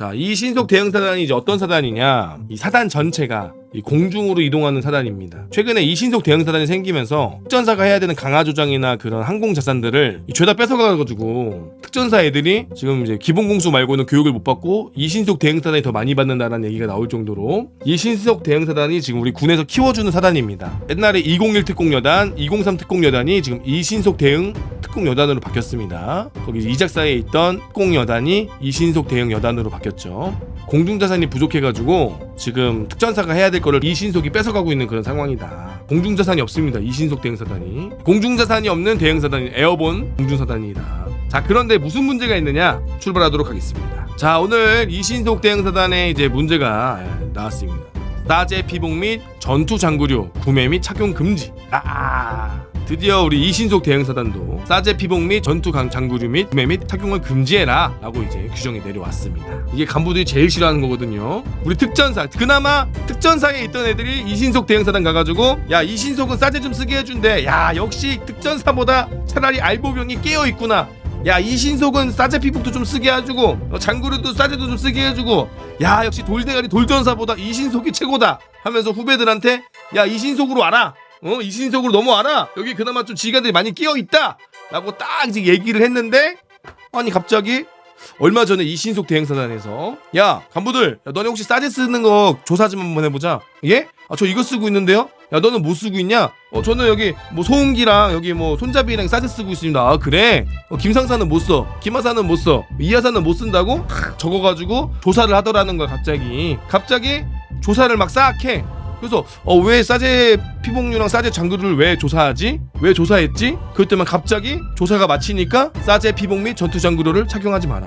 자, 이 신속 대응 사단이 이제 어떤 사단이냐? 이 사단 전체가 이 공중으로 이동하는 사단입니다. 최근에 이 신속 대응 사단이 생기면서 특전사가 해야 되는 강화 조장이나 그런 항공 자산들을 이 죄다 뺏어가가지고 특전사 애들이 지금 이제 기본 공수 말고는 교육을 못 받고 이 신속 대응 사단이 더 많이 받는다라는 얘기가 나올 정도로 이 신속 대응 사단이 지금 우리 군에서 키워주는 사단입니다. 옛날에 201 특공여단, 203 특공여단이 지금 이 신속 대응 특공여단으로 바뀌었습니다. 거기 이작사에 있던 특공여단이 이신속 대응 여단으로 바뀌었죠. 공중자산이 부족해가지고 지금 특전사가 해야 될 거를 이신속이 뺏어가고 있는 그런 상황이다. 공중자산이 없습니다. 이신속 대응사단이. 공중자산이 없는 대응사단이 에어본 공중사단이다. 자 그런데 무슨 문제가 있느냐 출발하도록 하겠습니다. 자 오늘 이신속 대응사단의 이제 문제가 예, 나왔습니다. 사제 피복 및 전투 장구류 구매 및 착용 금지. 아. 드디어 우리 이신속 대응사단도 사제 피복 및 전투 강 장구류 및 구매 및 착용을 금지해라 라고 이제 규정이 내려왔습니다. 이게 간부들이 제일 싫어하는 거거든요. 우리 특전사 그나마 특전사에 있던 애들이 이신속 대응사단 가가지고 야 이신속은 사제 좀 쓰게 해준대. 야 역시 특전사보다 차라리 알보병이 깨어있구나. 야 이신속은 사제 피복도 좀 쓰게 해주고 어, 장구류도 사제도 좀 쓰게 해주고 야 역시 돌대가리 돌전사보다 이신속이 최고다 하면서 후배들한테 야 이신속으로 와라 어 이신속으로 넘어와라 여기 그나마 좀 지휘관들이 많이 끼어 있다 라고 딱 이제 얘기를 했는데 아니 갑자기 얼마 전에 이신속 대행사단에서 야 간부들 야, 너네 혹시 사제 쓰는 거 조사 좀 한번 해보자 예? 아 저 이거 쓰고 있는데요? 야 너는 뭐 쓰고 있냐? 어 저는 여기 뭐 소음기랑 여기 뭐 손잡이랑 사제 쓰고 있습니다 아 그래? 어, 김상사는 못 써. 김하사는 못 써. 이하사는 못 쓴다고? 탁 적어가지고 조사를 하더라는 거야 갑자기 갑자기 조사를 막 싹 해. 그래서 어왜 사제 피복류랑 사제 장교를 왜 조사하지? 왜 조사했지? 그럴 때만 갑자기 조사가 마치니까 사제 피복 및 전투 장교를 착용하지 마라.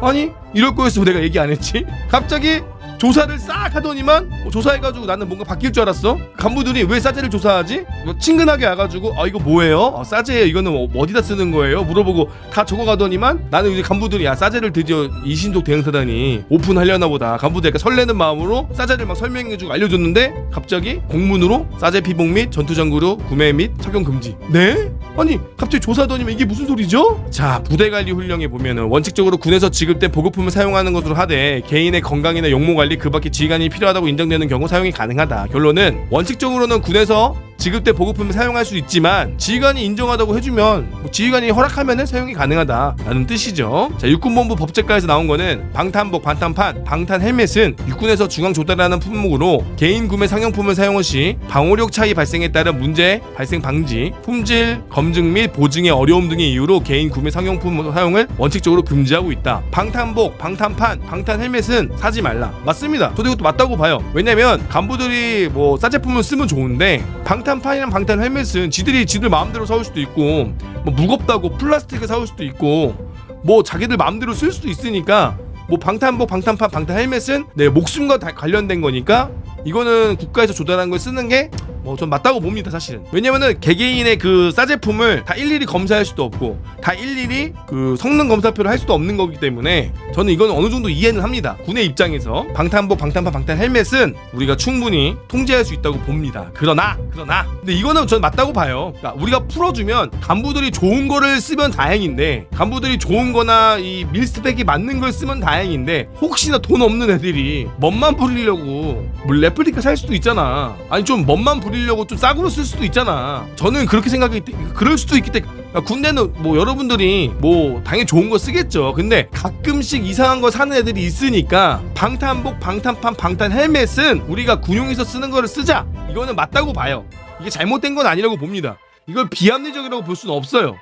아니 이럴 거였으면 내가 얘기 안 했지? 갑자기 조사를 싹 하더니만 어, 조사해가지고 나는 뭔가 바뀔 줄 알았어. 간부들이 왜 사제를 조사하지? 뭐 친근하게 와가지고 아 이거 뭐예요? 아, 사제예요. 이거는 어, 어디다 쓰는 거예요? 물어보고 다 적어가더니만 나는 이제 간부들이 야 사제를 드디어 이신속 대응사단이 오픈하려나 보다. 간부들 약간 설레는 마음으로 사제를 막 설명해주고 알려줬는데 갑자기 공문으로 사제 피복 및 전투장구로 구매 및 착용 금지. 네? 아니 갑자기 조사하더니만 이게 무슨 소리죠? 자 부대 관리 훈령에 보면은 원칙적으로 군에서 지급된 보급품을 사용하는 것으로 하되 개인의 건강이나 용모 관리 그 밖에 지휘관이 필요하다고 인정되는 경우 사용이 가능하다. 결론은 원칙적으로는 군에서 지급된 보급품을 사용할 수 있지만 지휘관이 인정하다고 해주면 뭐 지휘관이 허락하면 사용이 가능하다라는 뜻이죠. 자 육군본부 법제과에서 나온 거는 방탄복, 방탄판, 방탄 헬멧은 육군에서 중앙 조달하는 품목으로 개인 구매 상용품을 사용 시 방호력 차이 발생에 따른 문제 발생 방지, 품질 검증 및 보증의 어려움 등의 이유로 개인 구매 상용품 사용을 원칙적으로 금지하고 있다. 방탄복, 방탄판, 방탄 헬멧은 사지 말라. 맞습니다. 저도 이것도 맞다고 봐요. 왜냐면 간부들이 뭐 싸제품을 쓰면 좋은데 방탄판이랑 방탄 헬멧은 지들이 지들 마음대로 사올 수도 있고 뭐 무겁다고 플라스틱을 사올 수도 있고 뭐 자기들 마음대로 쓸 수도 있으니까 뭐 방탄복, 방탄판, 방탄 헬멧은 내 목숨과 다 관련된 거니까 이거는 국가에서 조달한 걸 쓰는 게 뭐 전 맞다고 봅니다 사실은. 왜냐면은 개개인의 그 싸제품을 다 일일이 검사할 수도 없고 다 일일이 그 성능 검사표를 할 수도 없는 거기 때문에 저는 이거는 어느 정도 이해는 합니다. 군의 입장에서 방탄복 방탄판 방탄 헬멧은 우리가 충분히 통제할 수 있다고 봅니다. 그러나 그러나. 근데 이거는 전 맞다고 봐요. 그러니까 우리가 풀어주면 간부들이 좋은 거를 쓰면 다행인데 간부들이 좋은 거나 이 밀스펙이 맞는 걸 쓰면 다행인데 혹시나 돈 없는 애들이 멋만 부리려고 뭐 레플리카 살 수도 있잖아. 아니 좀 멋만 부리 려고 좀 싸구려 쓸 수도 있잖아. 저는 그렇게 생각이 그럴 수도 있기 때문에 그러니까 군대는 뭐 여러분들이 뭐 당연히 좋은 거 쓰겠죠. 근데 가끔씩 이상한 거 사는 애들이 있으니까 방탄복 방탄판 방탄 헬멧은 우리가 군용에서 쓰는 거를 쓰자. 이거는 맞다고 봐요. 이게 잘못된 건 아니라고 봅니다. 이걸 비합리적이라고 볼 수는 없어요.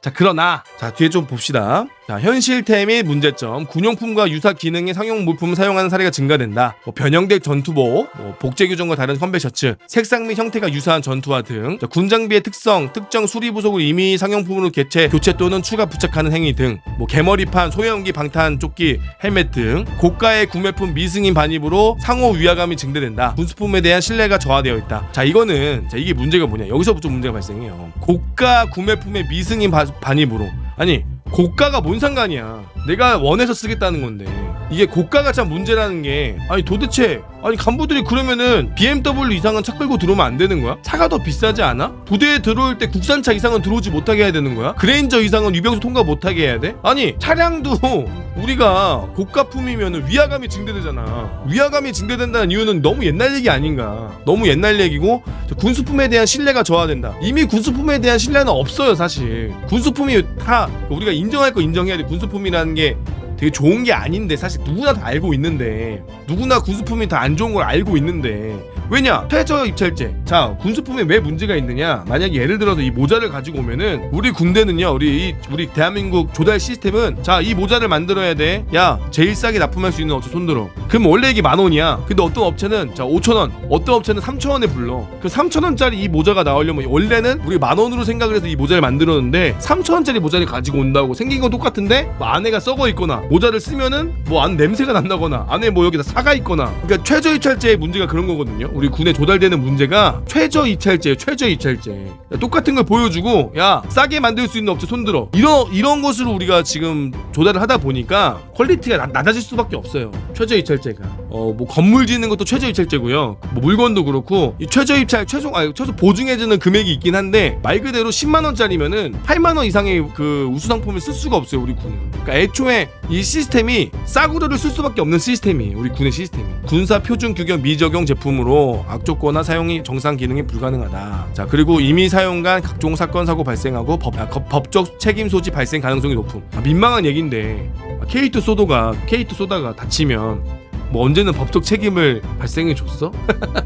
자 그러나 자 뒤에 좀 봅시다 자 현실태 및 문제점. 군용품과 유사 기능의 상용 물품을 사용하는 사례가 증가된다. 뭐 변형된 전투복 뭐 복제 규정과 다른 선배 셔츠 색상 및 형태가 유사한 전투화 등. 자, 군장비의 특성 특정 수리 부속을 이미 상용품으로 개체 교체 또는 추가 부착하는 행위 등 뭐 개머리판 소형기 방탄 조끼 헬멧 등. 고가의 구매품 미승인 반입으로 상호 위화감이 증대된다. 군수품에 대한 신뢰가 저하되어 있다. 자 이거는 자 이게 문제가 뭐냐. 여기서부터 문제가 발생해요. 고가 구매품의 미승인 바- 반입으로 아니 고가가 뭔 상관이야 내가 원해서 쓰겠다는 건데 이게 고가가 참 문제라는 게 아니 도대체 아니 간부들이 그러면은 BMW 이상은 차 끌고 들어오면 안 되는 거야? 차가 더 비싸지 않아? 부대에 들어올 때 국산차 이상은 들어오지 못하게 해야 되는 거야? 그레인저 이상은 유병수 통과 못하게 해야 돼? 아니 차량도 우리가 고가품이면 위화감이 증대되잖아 위화감이 증대된다는 이유는 너무 옛날 얘기 아닌가 너무 옛날 얘기고 군수품에 대한 신뢰가 저하된다 이미 군수품에 대한 신뢰는 없어요 사실 군수품이 다 우리가 인정할 거 인정해야 돼. 군수품이라는 게 되게 좋은 게 아닌데 사실 누구나 다 알고 있는데 누구나 군수품이 다 안 좋은 걸 알고 있는데 왜냐? 최저 입찰제. 자 군수품에 왜 문제가 있느냐? 만약에 예를 들어서 이 모자를 가지고 오면은 우리 군대는요 우리 이- 우리 대한민국 조달 시스템은 자 이 모자를 만들어야 돼 야 제일 싸게 납품할 수 있는 업체 손들어. 그럼 원래 이게 만 원이야. 근데 어떤 업체는 자 5천 원. 어떤 업체는 3천 원에 불러. 그 3천 원짜리 이 모자가 나오려면 원래는 우리 만 원으로 생각을 해서 이 모자를 만들었는데 3천 원짜리 모자를 가지고 온다고 생긴 건 똑같은데 뭐 안에가 썩어 있거나 모자를 쓰면은 뭐 안 냄새가 난다거나 안에 뭐 여기다 사가 있거나. 그러니까 최저 입찰제의 문제가 그런 거거든요 우리 군에 조달되는 문제가 최저 입찰제 최저 입찰제. 야, 똑같은 걸 보여주고 야 싸게 만들 수 있는 업체 손들어. 이런 이런 것으로 우리가 지금 조달을 하다 보니까 퀄리티가 나- 낮아질 수밖에 없어요. 최저 입찰제가. 어 뭐 건물 짓는 것도 최저 입찰제고요. 뭐 물건도 그렇고 이 최저 입찰 최소 아 최소 보증해주는 금액이 있긴 한데 말 그대로 10만 원짜리면은 8만 원 이상의 그 우수 상품을 쓸 수가 없어요 우리 군은. 그러니까 애초에 이 시스템이 싸구려를 쓸 수밖에 없는 시스템이에요 우리 군의 시스템이. 군사 표준 규격 미적용 제품으로 악조건화 사용이 정상 기능이 불가능하다. 자 그리고 이미 사용 간 각종 사건 사고 발생하고 법, 아, 거- 법적 책임 소지 발생 가능성이 높음. 아, 민망한 얘긴데 아, K2 소도가 K2 소다가 다치면 뭐 언제는 법적 책임을 발생해 줬어?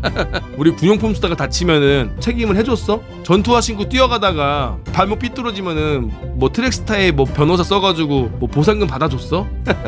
우리 군용품 쓰다가 다치면은 책임을 해줬어? 전투화 신고 뛰어가다가 발목 삐뚤어지면은 뭐 트랙스타에 뭐 변호사 써가지고 뭐 보상금 받아줬어?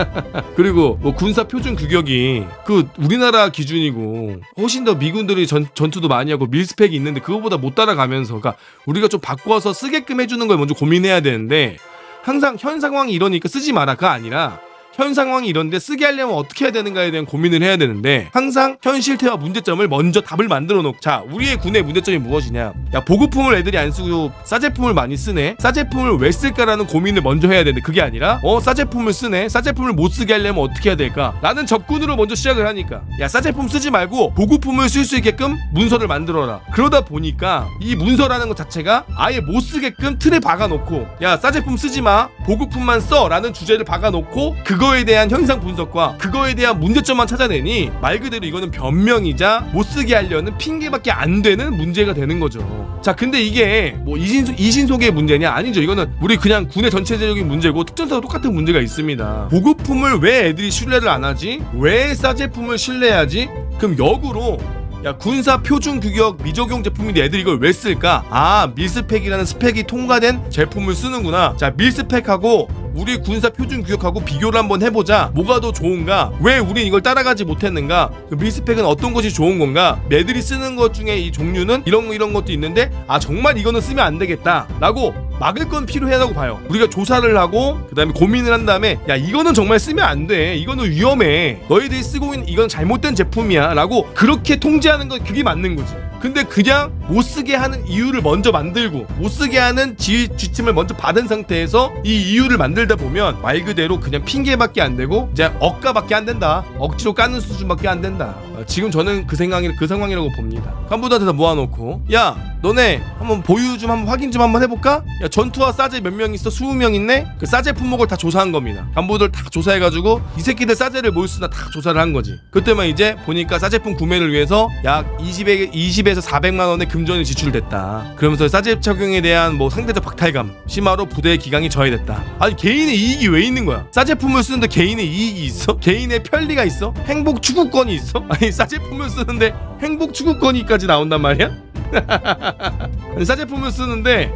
그리고 뭐 군사 표준 규격이 그 우리나라 기준이고 훨씬 더 미군들이 전, 전투도 많이 하고 밀스펙이 있는데 그거보다 못 따라가면서 그러니까 우리가 좀 바꿔서 쓰게끔 해주는 걸 먼저 고민해야 되는데 항상 현 상황이 이러니까 쓰지 마라가 아니라 현 상황이 이런데 쓰게 하려면 어떻게 해야 되는가에 대한 고민을 해야 되는데 항상 현 실태와 문제점을 먼저 답을 만들어 놓고 자 우리의 군의 문제점이 무엇이냐? 야 보급품을 애들이 안 쓰고 싸제품을 많이 쓰네? 싸제품을 왜 쓸까라는 고민을 먼저 해야 되는데 그게 아니라 어 싸제품을 쓰네? 싸제품을 못 쓰게 하려면 어떻게 해야 될까? 라는 접근으로 먼저 시작을 하니까. 야 싸제품 쓰지 말고 보급품을 쓸 수 있게끔 문서를 만들어라. 그러다 보니까 이 문서라는 것 자체가 아예 못 쓰게끔 틀에 박아놓고 야 싸제품 쓰지 마. 보급품만 써라는 주제를 박아놓고 그거 에 대한 현상 분석과 그거에 대한 문제점만 찾아내니 말 그대로 이거는 변명이자 못 쓰게 하려는 핑계밖에 안 되는 문제가 되는 거죠. 자 근데 이게 뭐 이신소, 이신속의 문제냐 아니죠. 이거는 우리 그냥 군의 전체적인 문제고 특전사도 똑같은 문제가 있습니다. 보급품을 왜 애들이 신뢰를 안 하지? 왜 싸제품을 신뢰하지? 그럼 역으로 야 군사 표준 규격 미적용 제품인데 애들이 이걸 왜 쓸까? 아 밀스펙이라는 스펙이 통과된 제품을 쓰는구나. 자 밀스펙하고 우리 군사 표준 규격하고 비교를 한번 해보자. 뭐가 더 좋은가? 왜 우린 이걸 따라가지 못했는가? 그 밀스펙은 어떤 것이 좋은 건가? 애들이 쓰는 것 중에 이 종류는 이런 이런 것도 있는데 아 정말 이거는 쓰면 안 되겠다라고 막을 건 필요하다고 봐요. 우리가 조사를 하고 그다음에 고민을 한 다음에 야 이거는 정말 쓰면 안 돼. 이거는 위험해. 너희들이 쓰고 있는 이건 잘못된 제품이야라고 그렇게 통제하는 건 그게 맞는 거지. 근데 그냥 못 쓰게 하는 이유를 먼저 만들고 못 쓰게 하는 지 지침을 먼저 받은 상태에서 이 이유를 만들다 보면 말 그대로 그냥 핑계밖에 안 되고 이제 억가밖에 안 된다. 억지로 까는 수준밖에 안 된다. 어, 지금 저는 그 생각이 그 상황이라고 봅니다. 간부들한테 다 모아놓고 야 너네 한번 보유 좀 한번 확인 좀 한번 해볼까? 야 전투와 싸제 몇 명 있어? 20명 있네? 그 싸제 품목을 다 조사한 겁니다. 간부들 다 조사해가지고 이 새끼들 싸제를 뭘 쓰나 다 조사를 한 거지. 그때만 이제 보니까 싸제품 구매를 위해서 약 20에 20에서 400만 원의 금전이 지출됐다. 그러면서 싸제 착용에 대한 뭐 상대적 박탈감, 심화로 부대의 기강이 저해됐다. 아니 개인의 이익이 왜 있는 거야? 싸제품을 쓰는데 개인의 이익이 있어? 개인의 편리가 있어? 행복 추구권이 있어? 아니 싸제품을 쓰는데 행복 추구권이까지 나온단 말이야? 아니, 싸제품을 쓰는데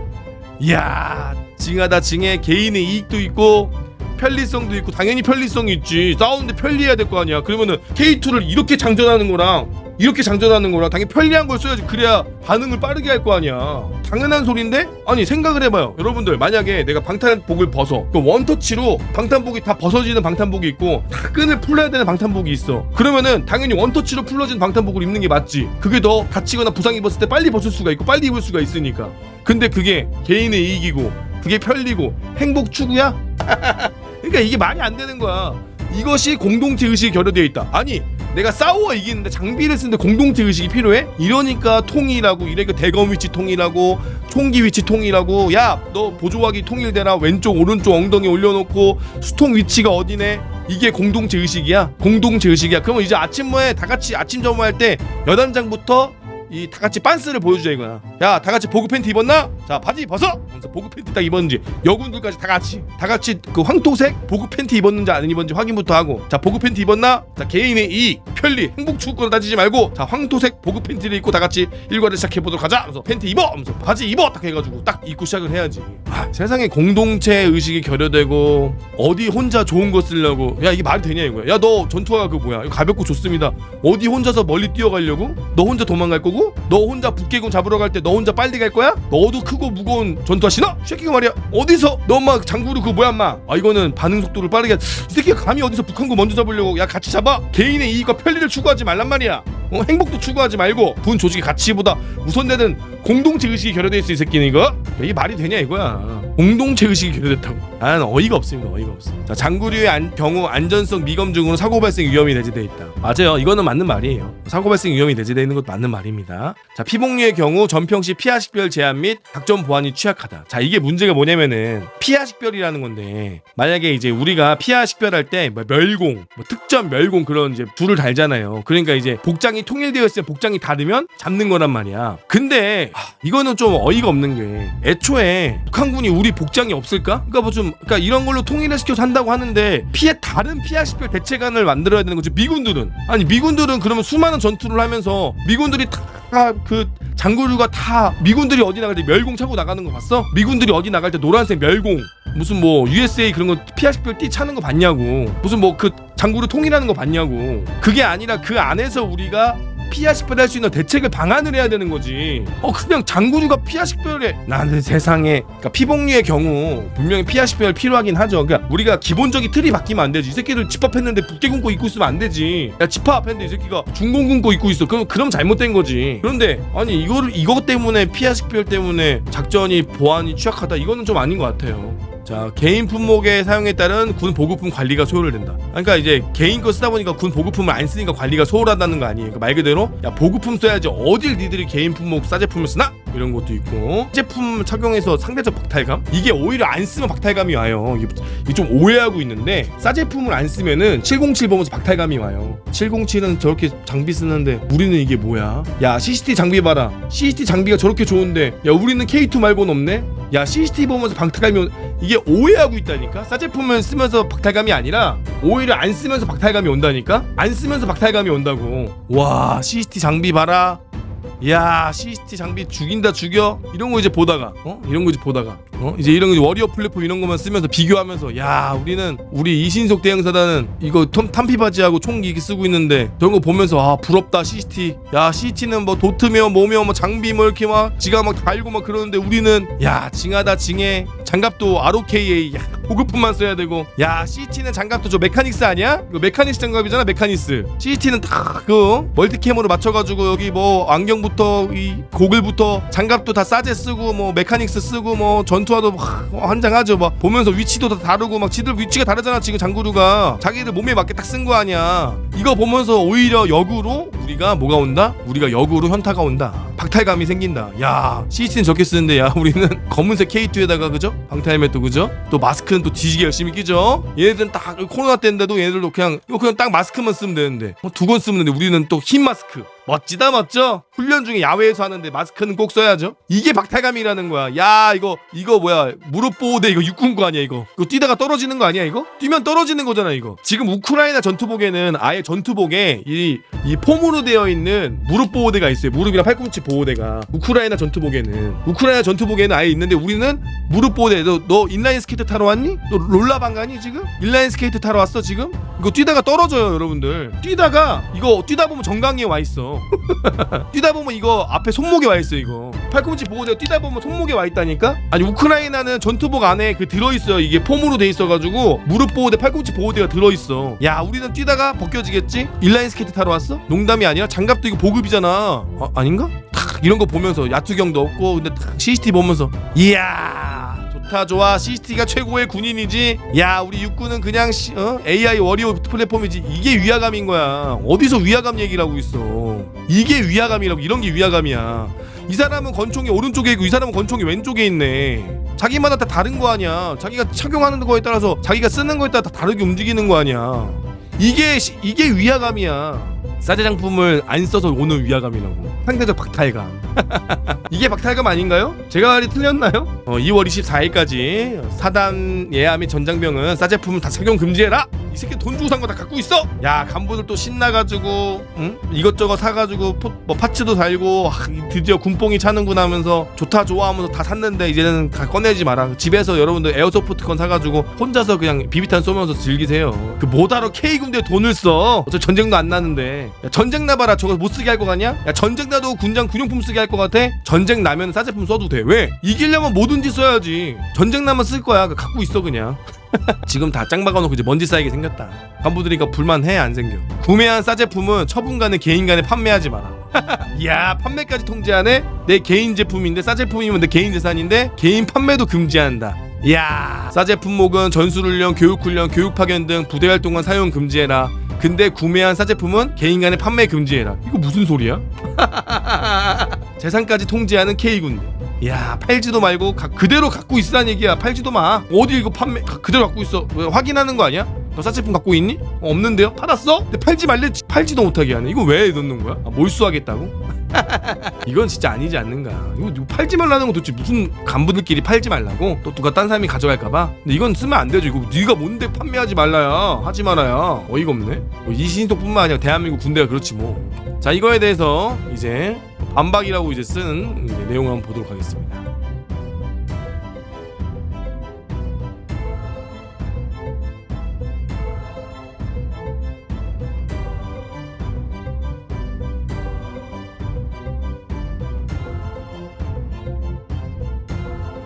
이야 징하다 징해. 개인의 이익도 있고 편리성도 있고 당연히 편리성이 있지. 싸우는데 편리해야 될 거 아니야. 그러면은 K2를 이렇게 장전하는 거랑 이렇게 장전하는 거랑 당연히 편리한 걸 써야지. 그래야 반응을 빠르게 할 거 아니야. 당연한 소리인데? 아니 생각을 해봐요. 여러분들 만약에 내가 방탄복을 벗어. 그 원터치로 방탄복이 다 벗어지는 방탄복이 있고 다 끈을 풀어야 되는 방탄복이 있어. 그러면은 당연히 원터치로 풀어진 방탄복을 입는 게 맞지. 그게 더 다치거나 부상 입었을 때 빨리 벗을 수가 있고 빨리 입을 수가 있으니까. 근데 그게 개인의 이익이고 그게 편리고 행복 추구야? 그러니까 이게 말이 안 되는 거야. 이것이 공동체 의식이 결여되어 있다. 아니 내가 싸워 이기는데 장비를 쓰는데 공동체 의식이 필요해? 이러니까 통일하고 이러니까 대검 위치 통일하고 총기 위치 통일하고 야 너 보조하기 통일되라. 왼쪽 오른쪽 엉덩이 올려놓고 수통 위치가 어디네? 이게 공동체 의식이야? 공동체 의식이야. 그러면 이제 아침에 다 같이 아침 점호할 때 여단장부터 이 다 같이 빤스를 보여주자 이거야. 야, 다 같이 보급 팬티 입었나? 자, 바지 벗어. 그래서 보급 팬티 딱 입었는지 여군들까지 다 같이 다 같이 그 황토색 보급 팬티 입었는지 안 입었는지 확인부터 하고. 자, 보급 팬티 입었나? 자, 개인의 이익, 편리, 행복 추구권 따지지 말고 자, 황토색 보급 팬티를 입고 다 같이 일과를 시작해 보도록 하자. 그래서 팬티 입어. 하면서 바지 입어. 딱 해가지고 딱 입고 시작을 해야지. 아, 세상에 공동체 의식이 결여되고 어디 혼자 좋은 거 쓰려고. 야, 이게 말이 되냐 이거야. 야, 너 전투화가 그 뭐야? 이거 가볍고 좋습니다. 어디 혼자서 멀리 뛰어가려고? 너 혼자 도망갈 거고? 너 혼자 북개군 잡으러 갈 때 너 혼자 빨리 갈 거야? 너도 크고 무거운 전투화 신어? 이 새끼가 말이야 어디서? 너 엄마 장구르 그 뭐야 엄마? 아 이거는 반응 속도를 빠르게 이 새끼가 감히 어디서 북한군 먼저 잡으려고 야 같이 잡아. 개인의 이익과 편리를 추구하지 말란 말이야. 어, 행복도 추구하지 말고 군 조직의 가치보다 우선되는 공동체 의식이 결여돼 있어 이 새끼는 이거. 이게 말이 되냐 이거야. 공동체 의식이 결여됐다고 나는 어이가 없습니다. 어이가 없어 자 장구류의 안- 경우 안전성 미검증으로 사고 발생 위험이 내재돼 있다. 맞아요. 이거는 맞는 말이에요. 사고 발생 위험이 내재돼 있는 것도 맞는 말입니다. 자 피복류의 경우 전평 시 피하 식별 제한 및 작전 보안이 취약하다. 자 이게 문제가 뭐냐면은 피하 식별이라는 건데 만약에 이제 우리가 피하 식별할 때 뭐 멸공 뭐 특전 멸공 그런 이제 줄을 달잖아요. 그러니까 이제 복장이 통일되어 있으면 복장이 다르면 잡는 거란 말이야. 근데 하, 이거는 좀 어이가 없는 게 애초에 북한군이 우리 복장이 없을까? 그러니까 뭐좀 그러니까 이런 걸로 통일을 시켜서 한다고 하는데 피해 다른 피하 식별 대책안을 만들어야 되는 거지 미군들은. 아니 미군들은 그러면 수많은 전투를 하면서 미군들이 다그 장구류가 다 미군들이 어디 나갈 때 멸공 차고 나가는 거 봤어? 미군들이 어디 나갈 때 노란색 멸공. 무슨 뭐 USA 그런 거 피하 식별 띠 차는 거 봤냐고. 무슨 뭐 그 장구류 통일하는 거 봤냐고. 그게 아니라 그 안에서 우리가 피하 식별할 수 있는 대책을 방안을 해야 되는 거지. 어 그냥 장구류가 피하 식별에 나는 세상에 그러니까 피복류의 경우 분명히 피하 식별 필요하긴 하죠. 그러니까 우리가 기본적인 틀이 바뀌면 안 되지. 이 새끼들 집합했는데 북대군거 입고 있으면 안 되지. 야 집합했는데 이 새끼가 중공군거 입고 있어. 그럼 그럼 잘못된 거지. 그런데 아니 이거를 이거 때문에 피하 식별 때문에 작전이 보안이 취약하다. 이거는 좀 아닌 것 같아요. 자 개인 품목의 사용에 따른 군 보급품 관리가 소홀된다. 그러니까 이제 개인 거 쓰다 보니까 군 보급품을 안 쓰니까 관리가 소홀하다는 거 아니에요. 그러니까 말 그대로 야 보급품 써야지 어딜 니들이 개인 품목 싸제품을 쓰나 이런 것도 있고 제품 착용해서 상대적 박탈감 이게 오히려 안 쓰면 박탈감이 와요. 이게, 좀 오해하고 있는데 싸제품을 안 쓰면은 707 보면서 박탈감이 와요. 707은 저렇게 장비 쓰는데 우리는 이게 뭐야? 야 CCT 장비 봐라. CCT 장비가 저렇게 좋은데 야 우리는 K2 말고는 없네. 야 CCT 보면서 박탈감이 온... 이게 오해하고 있다니까 싸제품을 쓰면서 박탈감이 아니라 오히려 안 쓰면서 박탈감이 온다니까 안 쓰면서 박탈감이 온다고 와 CCT 장비 봐라 야 CCT 장비 죽인다 죽여. 이런 거 이제 보다가 어? 이런 거 이제 보다가 어? 이제 이런 워리어 플랫폼 이런 것만 쓰면서 비교하면서 야 우리는 우리 이신속 대형사단은 이거 톰, 탄피 바지하고 총기 이렇게 쓰고 있는데 저런 거 보면서 아 부럽다 CCT 야 CCT는 뭐 도트며 뭐며 뭐 장비 뭐 이렇게 막 지가 막 달고 막 그러는데 우리는 야 징하다 징해. 장갑도 ROKA 야 보급품만 써야 되고. 야 CCT는 장갑도 저 메카닉스 아니야? 그 메카닉스 장갑이잖아 메카닉스. CCT는 다 그 멀티캠으로 맞춰가지고 여기 뭐 안경부터 이 고글부터 장갑도 다 싸제 쓰고 뭐 메카닉스 쓰고 뭐 전 투화도 막 환장하죠. 막 보면서 위치도 다 다르고 막 지들 위치가 다르잖아 지금 장구류가. 자기들 몸에 맞게 딱 쓴 거 아니야. 이거 보면서 오히려 역으로 우리가 뭐가 온다? 우리가 역으로 현타가 온다. 박탈감이 생긴다. 야 CCT는 저렇게 쓰는데 야. 우리는 검은색 K2에다가 그죠? 방탈 헬멧도 그죠? 또 마스크는 또 뒤지게 열심히 끼죠? 얘네들은 딱 코로나 때인데도 얘네들도 그냥 이거 그냥 딱 마스크만 쓰면 되는데. 어, 두건 쓰면 되는데 우리는 또 흰 마스크 멋지다 멋져? 훈련 중에 야외에서 하는데 마스크는 꼭 써야죠? 이게 박탈감이라는 거야. 야 이거 이거 뭐야? 무릎 보호대 이거 육군 거 아니야 이거? 이거 뛰다가 떨어지는 거 아니야 이거? 뛰면 떨어지는 거잖아 이거. 지금 우크라이나 전투복에는 아예 전투복에 이, 이 폼으로 되어 있는 무릎 보호대가 있어요. 무릎이랑 팔꿈치 보호대가. 우크라이나 전투복에는. 우크라이나 전투복에는 아예 있는데 우리는 무릎 보호대. 너, 너 인라인 스케이트 타러 왔니? 너 롤라방 가니 지금? 인라인 스케이트 타러 왔어 지금? 이거 뛰다가 떨어져요 여러분들. 뛰다가 이거 뛰다 보면 정강이에 와 있어 뛰다 보면 이거 앞에 손목에 와 있어 이거. 팔꿈치 보호대 뛰다 보면 손목에 와 있다니까? 아니 우크라이나는 전투복 안에 그 들어 있어요. 이게 폼으로 돼 있어 가지고 무릎 보호대 팔꿈치 보호대가 들어 있어. 야 우리는 뛰다가 벗겨지겠지? 인라인 스케이트 타러 왔어? 농담이 아니라 장갑도 이거 보급이잖아. 아, 아닌가? 탁 이런 거 보면서 야투경도 없고 근데 탁 CCTV 보면서. 이야 좋다 좋아 CCT가 최고의 군인이지. 야 우리 육군은 그냥 시- 어? AI 워리어 플랫폼이지. 이게 위화감인 거야. 어디서 위화감 얘기를 하고 있어? 이게 위화감이라고. 이런 게 위화감이야. 이 사람은 권총이 오른쪽에 있고 이 사람은 권총이 왼쪽에 있네. 자기마다 다 다른 거 아니야. 자기가 착용하는 거에 따라서 자기가 쓰는 거에 따라 다 다르게 움직이는 거 아니야. 이게 시- 이게 위화감이야 싸제 장품을 안 써서 오는 위화감이라고 상대적 박탈감 이게 박탈감 아닌가요? 제가 말이 틀렸나요? 어, 2월 24일까지 사단 예하 및 전장병은 싸제품을 다 착용 금지해라. 이 새끼 돈 주고 산 거 다 갖고 있어. 야 간부들 또 신나가지고 응? 이것저것 사가지고 포, 뭐 파츠도 달고 아, 드디어 군뽕이 차는구나 하면서 좋다 좋아하면서 다 샀는데 이제는 다 꺼내지 마라. 집에서 여러분들 에어소프트건 사가지고 혼자서 그냥 비비탄 쏘면서 즐기세요. 그 뭐다로 K 군대 돈을 써. 어차피 전쟁도 안 나는데 야, 전쟁 나봐라 저거 못 쓰게 할 거 같냐? 야 전쟁 나도 군장 군용품 쓰게 할것 같아? 전쟁 나면 싸제품 써도 돼. 왜? 이기려면 뭐든지 써야지. 전쟁 나면 쓸 거야. 그거 갖고 있어 그냥. 지금 다 짱 박아놓고 이제 먼지 쌓이게 생겼다. 간부들이니까 불만해 안 생겨. 구매한 싸제품은 처분 간에 개인 간에 판매하지 마라. 이야 판매까지 통제하네? 내 개인 제품인데 싸제품이면 내 개인 재산인데 개인 판매도 금지한다. 이야 싸제품목은 전술훈련, 교육훈련, 교육파견 등 부대 활동만 사용 금지해라. 근데 구매한 싸제품은 개인 간에 판매 금지해라. 이거 무슨 소리야? 재산까지 통제하는 K군대. 야 팔지도 말고 가- 그대로 갖고 있으란 얘기야 팔지도 마 어디 이거 판매 가- 그대로 갖고 있어 왜, 확인하는 거 아니야? 너 싸제품 갖고 있니? 어, 없는데요? 팔았어? 근데 팔지 말래 팔지도 못하게 하네 이거 왜 넣는 거야? 아, 몰수하겠다고? 이건 진짜 아니지 않는가 이거, 이거 팔지 말라는 건 도대체 무슨 간부들끼리 팔지 말라고? 또 누가 딴 사람이 가져갈까봐? 근데 이건 쓰면 안 되죠 이거 네가 뭔데 판매하지 말라야 하지 말아야 어이가 없네 뭐 이신속뿐만 아니라 대한민국 군대가 그렇지 뭐 자 이거에 대해서 이제 반박이라고 이제 쓴 이제 내용을 한번 보도록 하겠습니다